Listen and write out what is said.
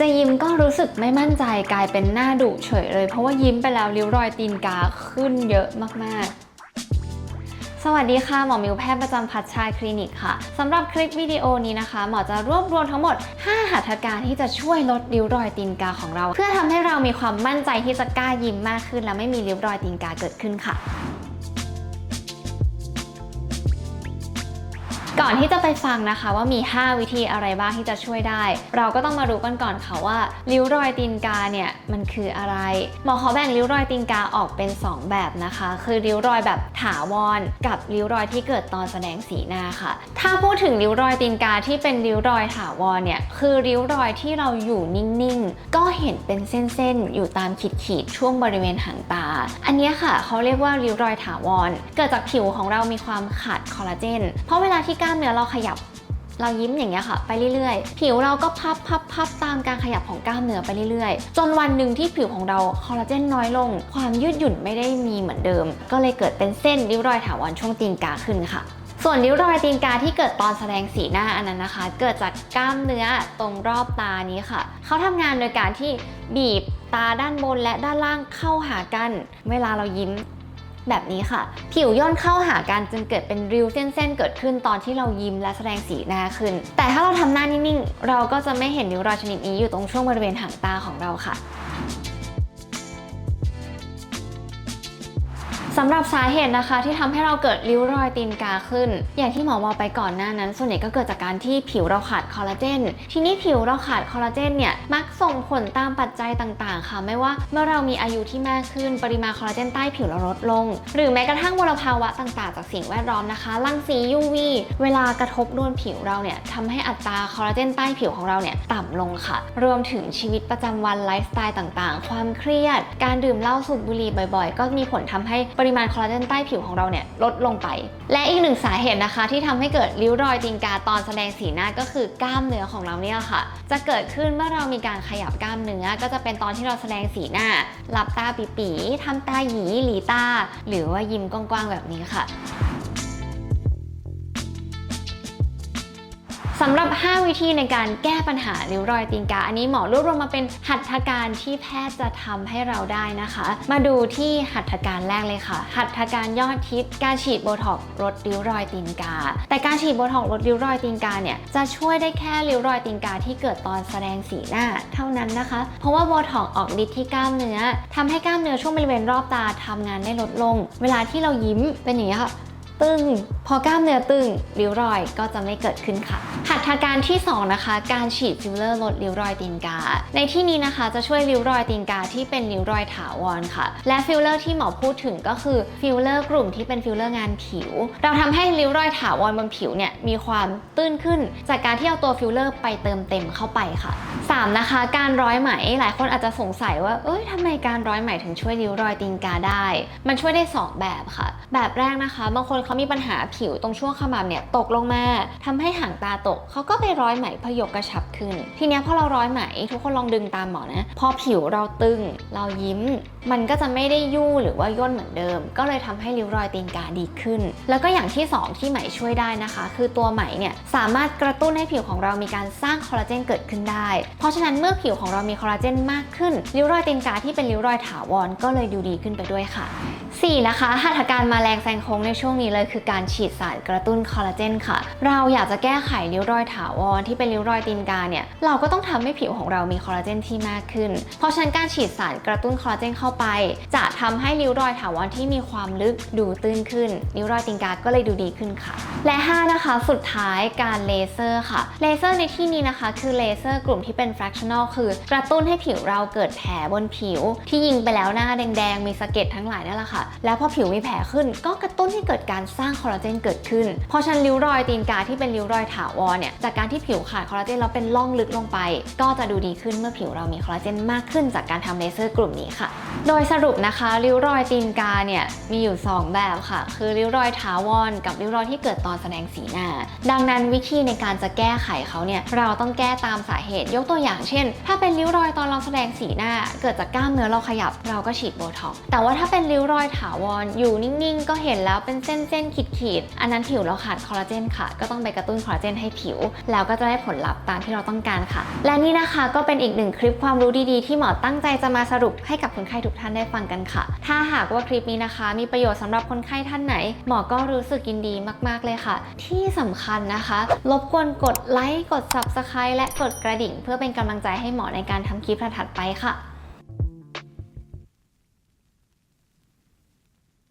จะยิ้มก็รู้สึกไม่มั่นใจกลายเป็นหน้าดุเฉยเลย เพราะว่ายิ้มไปแล้วริ้วรอยตีนกาขึ้นเยอะมากๆสวัสดีค่ะ หมอมิวแพทย์ประจำพัชชายคลินิกค่ะสำหรับคลิปวิดีโอนี้นะคะ หมอจะรวบรวมทั้งหมด 5 หัตถการที่จะช่วยลดริ้วรอยตีนกาของเรา เพื่อทำให้เรามีความมั่นใจที่จะกล้ายิ้มมากขึ้น และไม่มีริ้วรอยตีนกาเกิดขึ้นค่ะ ก่อนที่จะไปฟังนะคะว่ามี 5 วิธีอะไรบ้างที่จะช่วยได้ เราก็ต้องมารู้กันก่อนค่ะว่าริ้วรอยตีนกาเนี่ยมันคืออะไร หมอขอแบ่งริ้วรอยตีนกาออกเป็น 2 แบบนะคะ คือริ้วรอยแบบถาวร กับริ้วรอยที่เกิดตอนแสดงสีหน้าค่ะ ถ้าพูดถึงริ้วรอยตีนกาที่เป็นริ้วรอยถาวรเนี่ยคือริ้วรอยที่เราอยู่นิ่งๆ ก็เห็นเป็นเส้นๆ อยู่ตามขีดๆช่วงบริเวณหางตา อันนี้ค่ะเขาเรียกว่าริ้วรอยถาวร เกิดจากผิวของเรามีความขาดคอลลาเจน เพราะเวลาที่กล้ามเนื้อเราขยับ เรายิ้มอย่างเงี้ยค่ะ ไปเรื่อยๆ ผิวเราก็พับพับพับตามการขยับของกล้ามเนื้อไปเรื่อยๆ จนวันหนึ่งที่ผิวของเราคอลลาเจนน้อยลง ความยืดหยุ่นไม่ได้มีเหมือนเดิม ก็เลยเกิดเป็นเส้นริ้วรอยถาวรช่วงตีนกาขึ้นค่ะส่วนริ้วรอยตีนกาที่เกิดตอนแสดงสีหน้าอันนั้นนะคะ เกิดจากกล้ามเนื้อตรงรอบตานี้ค่ะ เขาทำงานโดยการที่บีบตาด้านบนและด้านล่างเข้าหากัน เวลาเรายิ้ม แบบนี้ค่ะ ผิวย่นเข้าหากันจึงเกิดเป็นริ้วเส้นๆ เกิดขึ้นตอนที่เรายิ้มและแสดงสีหน้าขึ้น แต่ถ้าเราทำหน้านิ่งๆ เราก็จะไม่เห็นริ้วรอยชนิดนี้อยู่ตรงช่วงบริเวณหางตาของเราค่ะ สำหรับสาเหตุนะคะที่ทำให้เราเกิดริ้วรอยตีนกาขึ้น อย่างที่หมอบอกไปก่อนหน้านั้น ส่วนใหญ่ก็เกิดจากการที่ผิวเราขาดคอลลาเจน ทีนี้ผิวเราขาดคอลลาเจนเนี่ยมักส่งผลตามปัจจัยต่างๆ ค่ะ ไม่ว่าเมื่อเรามีอายุที่มากขึ้น ปริมาณคอลลาเจนใต้ผิวเราลดลง หรือแม้กระทั่งมลภาวะต่างๆ จากสิ่งแวดล้อมนะคะรังสี UV เวลากระทบโดนผิวเราเนี่ยทำให้อัตราคอลลาเจนใต้ผิวของเราเนี่ยต่ำลงค่ะ รวมถึงชีวิตประจำวันไลฟ์สไตล์ต่างๆ ความเครียด การดื่มเหล้าสูบบุหรี่บ่อย ๆ ก็มีผลทำให้ปริริมาณคอลลาเจนใต้ผิวของเราเนี่ยลดลงไป และอีกหนึ่งสาเหตุนะคะ ที่ทำให้เกิดริ้วรอยติงกาตอนแสดงสีหน้าก็คือกล้ามเนื้อของเราเนี่ยค่ะ จะเกิดขึ้นเมื่อเรามีการขยับกล้ามเนื้อ ก็จะเป็นตอนที่เราแสดงสีหน้าหลับตาปีๆทำตาหยีหลีตา หรือว่ายิ้มกว้างๆแบบนี้ค่ะ สำหรับ 5 วิธีในการแก้ปัญหาริ้วรอยตีนกา อันนี้หมอรวบรวมมาเป็นหัตถการที่แพทย์จะทำให้เราได้นะคะ มาดูที่หัตถการแรกเลยค่ะ หัตถการยอดฮิตการฉีดโบท็อกซ์ลดริ้วรอยตีนกา แต่การฉีดโบท็อกซ์ลดริ้วรอยตีนกาเนี่ยจะช่วยได้แค่ริ้วรอยตีนกาที่เกิดตอนแสดงสีหน้าเท่านั้นนะคะ เพราะว่าโบท็อกซ์ออกฤทธิ์ที่กล้ามเนื้อทำให้กล้ามเนื้อช่วงบริเวณรอบตาทำงานได้ลดลง เวลาที่เรายิ้มเป็นอย่างนี้ค่ะ ตึง พอกล้ามเนื้อตึงริ้วรอยก็จะไม่เกิดขึ้นค่ะ หัตถการที่ 2 นะคะ การฉีดฟิลเลอร์ลดริ้วรอยตีนกา ในที่นี้นะคะจะช่วยริ้วรอยตีนกาที่เป็นริ้วรอยถาวรค่ะ และฟิลเลอร์ที่หมอพูดถึงก็คือฟิลเลอร์กลุ่มที่เป็นฟิลเลอร์งานผิว เราทำให้ริ้วรอยถาวรบนผิวเนี่ยมีความตื้นขึ้น จากการที่เอาตัวฟิลเลอร์ไปเติมเต็มเข้าไปค่ะ 3. นะคะ การร้อยไหมหลายคนอาจจะสงสัยว่า เอ้ยทำไมการร้อยไหมถึงช่วยริ้วรอยตีนกาได้ มันช่วยได้ 2 แบบค่ะ แบบแรกนะคะบางคนเขามีปัญหาผิวตรงช่วงขมับเนี่ยตกลงมาทำให้หางตาตกเขาก็ไปร้อยไหมพยกกระชับขึ้น ทีเนี้ยพอเราร้อยไหมทุกคนลองดึงตามหมอนะพอผิวเราตึงเรายิ้ม มันก็จะไม่ได้ยู่หรือว่าย่นเหมือนเดิม ก็เลยทำให้ริ้วรอยตีนกาดีขึ้น แล้วก็อย่างที่สองที่ไหมช่วยได้นะคะ คือตัวไหมเนี่ยสามารถกระตุ้นให้ผิวของเรามีการสร้างคอลลาเจนเกิดขึ้นได้ เพราะฉะนั้นเมื่อผิวของเรามีคอลลาเจนมากขึ้นริ้วรอยตีนกาที่เป็นริ้วรอยถาวรก็เลยดูดีขึ้นไปด้วยค่ะ 4. นะคะหัตถการมาแรงแซงโค้งในช่วงนี้เลยคือการฉีดสารกระตุ้นคอลลาเจนค่ะ เราอยากจะแก้ไขริ้วรอยถาวรที่เป็นริ้วรอยตีนกาเนี่ย เราก็ต้องทำให้ผิวของเรามีคอลลาเจนที่มากขึ้น เพราะฉะนั้นการฉีดสารกระตุ้นคอลลาเจนเข้าไป จะทำให้ริ้วรอยถาวรที่มีความลึกดูตื้นขึ้นริ้วรอยตีนกาก็เลยดูดีขึ้นค่ะและ 5 นะคะ สุดท้ายการเลเซอร์ค่ะ เลเซอร์ในที่นี้นะคะ คือเลเซอร์กลุ่มที่เป็น fractional คือกระตุ้นให้ผิวเราเกิดแผลบนผิว ที่ยิงไปแล้วหน้าแดงๆ มีสะเก็ดทั้งหลายนั่นแหละค่ะ แล้วพอผิวมีแผลขึ้น ก็กระตุ้นให้เกิดการสร้างคอลลาเจนเกิดขึ้น เพราะฉะนั้นริ้วรอยตีนกาที่เป็นริ้วรอยถาวรเนี่ย จากการที่ผิวขาดคอลลาเจนแล้วเป็นร่องลึกลงไป ก็จะดูดีขึ้นเมื่อผิวเรามีคอลลาเจนมากขึ้นจากการทำเลเซอร์กลุ่มนี้ค่ะ โดยสรุปนะคะริ้วรอยตีนกาเนี่ยมีอยู่ 2 แบบค่ะ คือริ้วรอยถาวรกับริ้วรอยที่เกิดตอนแสดงสีหน้า ดังนั้นวิธีในการจะแก้ไขเขาเนี่ยเราต้องแก้ตามสาเหตุยกตัวอย่างเช่น ถ้าเป็นริ้วรอยตอนเราแสดงสีหน้า เกิดจากกล้ามเนื้อเราขยับเราก็ฉีดโบท็อกซ์แต่ว่าถ้าเป็นริ้วรอยถาวรอยู่นิ่งๆ ก็เห็นแล้วเป็นเส้ส้นๆขีดๆอันนั้นผิวเราขาดคอลลาเจนค่ะ ก็ต้องไปกระตุ้นคอลลาเจนให้ผิว แล้วก็จะได้ผลลัพธ์ตามที่เราต้องการค่ะ และนี่นะคะก็เป็นอีกหนึ่งคลิปความรู้ดีๆ ที่หมอตั้งใจจะมาสรุปให้กับคนไข้ทุกท่านได้ฟังกันค่ะ ถ้าหากว่าคลิปนี้นะคะ มีประโยชน์สำหรับคนไข้ท่านไหน หมอก็รู้สึกยินดีมากๆเลยค่ะ ที่สำคัญนะคะ รบกวนกดไลค์ กด subscribe และกดกระดิ่ง เพื่อเป็นกำลังใจให้หมอในการทำคลิปถัดไปค่ะ